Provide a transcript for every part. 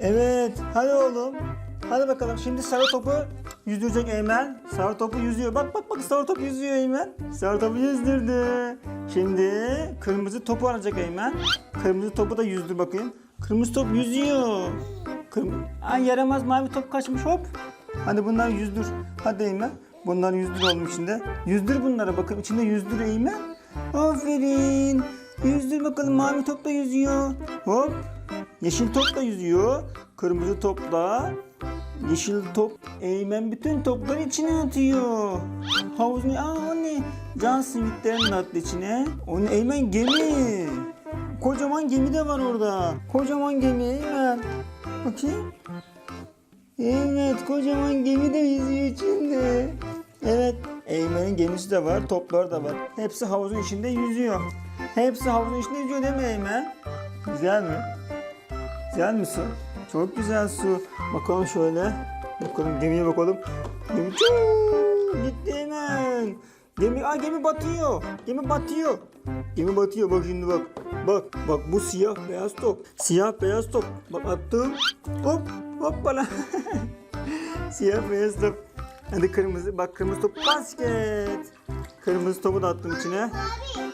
Evet. Hadi oğlum. Hadi bakalım. Şimdi sarı topu yüzdürecek Eymen. Sarı topu yüzüyor. Bak bak bak sarı top yüzüyor Eymen. Sarı topu yüzdürdü. Şimdi kırmızı topu alacak Eymen. Kırmızı topu da yüzdür bakayım. Kırmızı top yüzüyor. Kırm Ay yaramaz mavi top kaçmış hop. Hadi bunları yüzdür. Hadi Eymen. Bunlar yüzdür oğlum içinde. Yüzdür bunları bakın içinde yüzdür Eymen. Aferin. Yüzdür bakalım mavi top da yüzüyor. Hop. Yeşil top da yüzüyor. Kırmızı top da. Yeşil top Eymen bütün topları içine atıyor. Havuzun aa o ne? Can simitlerini de attı içine. O ne? Eymen gemi. Kocaman gemi de var orada. Kocaman gemi Eymen. Bakayım. Evet kocaman gemi de yüzüyor içinde. Evet Eymen'in gemisi de var, topları da var. Hepsi havuzun içinde yüzüyor. Hepsi havuzun içinde yüzüyor değil mi Eymen? Güzel mi? Güzel mi su? Çok güzel su. Bakalım şöyle. Bakalım gemiye bakalım. Gemi çuu, gitti hemen. Gemi, aa gemi batıyor. Gemi batıyor. Gemi batıyor bak şimdi bak. Bak bak bu siyah beyaz top. Siyah beyaz top. Bak attım. Hop hoppala. siyah beyaz top. Hadi kırmızı. Bak kırmızı top basket. Kırmızı topu da attım içine.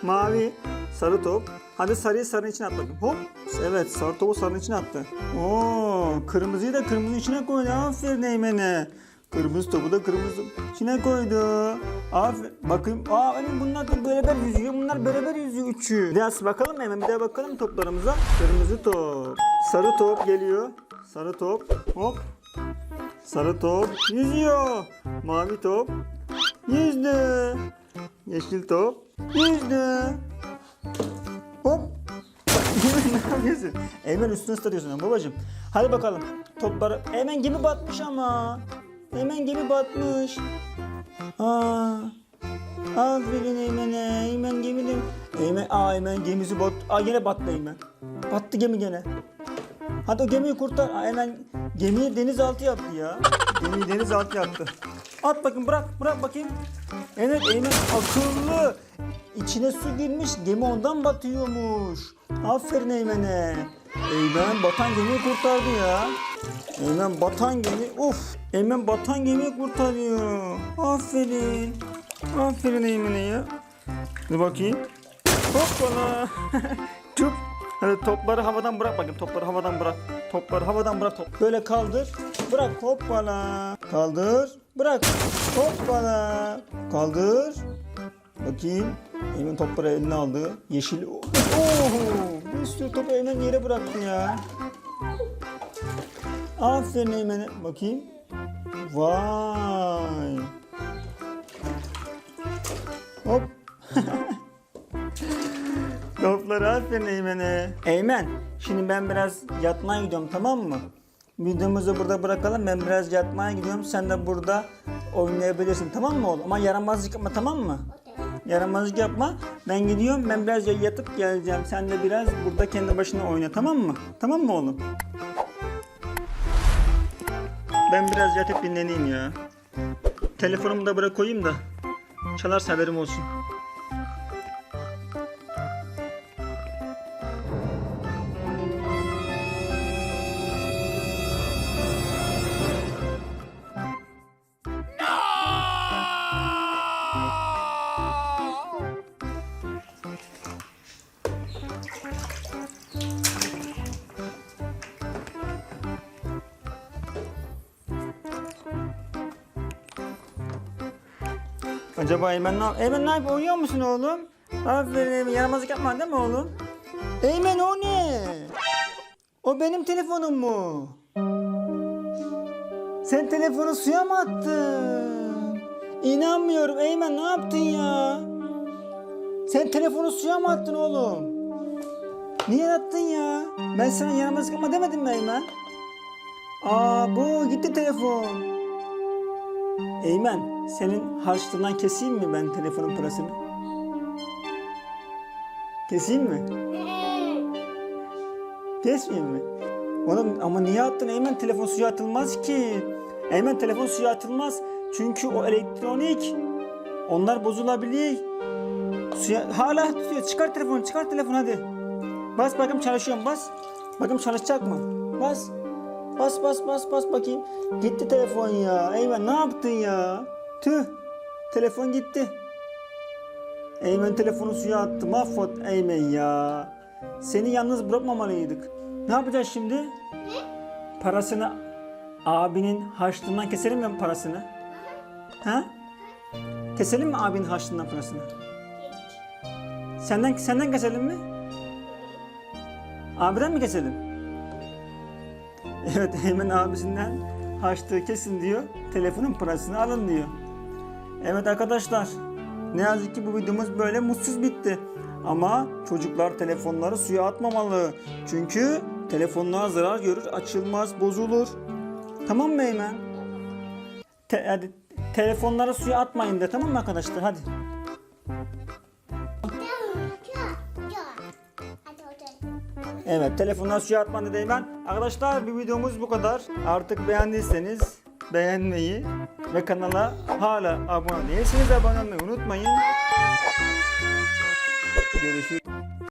Mavi. Sarı top. Hadi sarıyı sarının içine at. Hop. Evet sarı topu sarının içine attı. Oo, kırmızıyı da kırmızının içine koydu. Aferin Eymen'e. Kırmızı topu da kırmızı içine koydu. Aferin. Bakayım. Aa hani bunlar da beraber yüzüyor. Bunlar beraber yüzüyor üçü. Biraz bakalım hemen bir daha bakalım toplarımıza. Kırmızı top. Sarı top geliyor. Sarı top. Hop. Sarı top yüzüyor. Mavi top yüzdü. Yeşil top yüzdü. Hop. Ne yapıyorsun? Eymen üstüne ıslatıyorsun ama babacığım. Hadi bakalım. Topları. Eymen gemi batmış ama. Eymen gemi batmış. Aa. Aferin Eymen'e. Eymen gemi de... Eymen, aa Eymen gemisi bat... Aa yine battı Eymen. Battı gemi gene. Hadi o gemiyi kurtar. Aa, Eymen gemiyi denizaltı yaptı ya. Gemiyi denizaltı yaptı. At bakayım bırak bırak bakayım. Evet Eymen akıllı. İçine su girmiş gemi ondan batıyormuş. Aferin Eymen'e. Eymen batan gemiyi kurtardı ya. Eymen batan gemi of. Eymen batan gemiyi kurtarıyor. Aferin. Aferin Eymen'e ya. Dur bakayım. Hoppala. Çup. Hadi topları havadan bırak bakayım. Topları havadan bırak. Topları havadan bırak. Top. Böyle kaldır. Bırak. Hoppala. Kaldır. Bırak. Hoppala. Kaldır. Bakayım. Eymen topları eline aldı. Yeşil. Oo! Bir sürü topu Eymen yere bıraktı ya. Aferin Eymen'e. Bakayım. Vay. Hop. Topları aferin Eymen'e. Eymen, şimdi ben biraz yatmaya gidiyorum tamam mı? Videomuzu burada bırakalım. Ben biraz yatmaya gidiyorum. Sen de burada oynayabilirsin tamam mı oğlum? Ama yaramazlık yapma tamam mı? Yaramazlık yapma. Ben gidiyorum. Ben biraz yatıp geleceğim. Sen de biraz burada kendi başına oyna tamam mı? Tamam mı oğlum? Ben biraz yatıp dinleneyim ya. Telefonumu da bırak koyayım da. Çalarsa haberim olsun. Acaba Eymen ne Eymen ne yapıyor? Uyuyor musun oğlum? Aferin. Yaramazlık yapma değil mi oğlum? Eymen o ne? O benim telefonum mu? Sen telefonu suya mı attın? İnanmıyorum Eymen ne yaptın ya? Sen telefonu suya mı attın oğlum? Niye attın ya? Ben sana yaramazlık yapma demedim mi Eymen? Aa bu gitti telefon. Eymen, senin harçlığından keseyim mi ben telefonun parasını? Keseyim mi? Kesmeyeyim mi? Oğlum ama niye attın Eymen? Telefon suya atılmaz ki. Eymen telefon suya atılmaz. Çünkü o elektronik. Onlar bozulabilir. Suya hala tutuyor. Çıkar telefonu, çıkar telefonu hadi. Bas bakayım çalışıyor mu? Bas. Bakayım çalışacak mı? Bas. Bas bas bas bas bakayım. Gitti telefon ya. Eymen ne yaptın ya? Tüh. Telefon gitti. Eymen telefonu suya attı. Mahvot Eymen ya. Seni yalnız bırakmamalıydık. Ne yapacağız şimdi? Parasını abinin harçlığından keselim mi parasını? Ha? Keselim mi abinin harçlığından parasını? Senden senden keselim mi? Abiden mi keselim? Evet Eymen abisinden harçlığı kesin diyor. Telefonun parasını alın diyor. Evet arkadaşlar. Ne yazık ki bu videomuz böyle mutsuz bitti. Ama çocuklar telefonları suya atmamalı. Çünkü telefonlar zarar görür, açılmaz, bozulur. Tamam mı Eymen? Te- hadi, telefonları suya atmayın de tamam mı arkadaşlar? Hadi. Evet telefonlar suya atmayın dedi Eymen. Arkadaşlar bir videomuz bu kadar. Artık beğendiyseniz beğenmeyi ve kanala hala abone değilseniz abone olmayı unutmayın. Görüşürüz.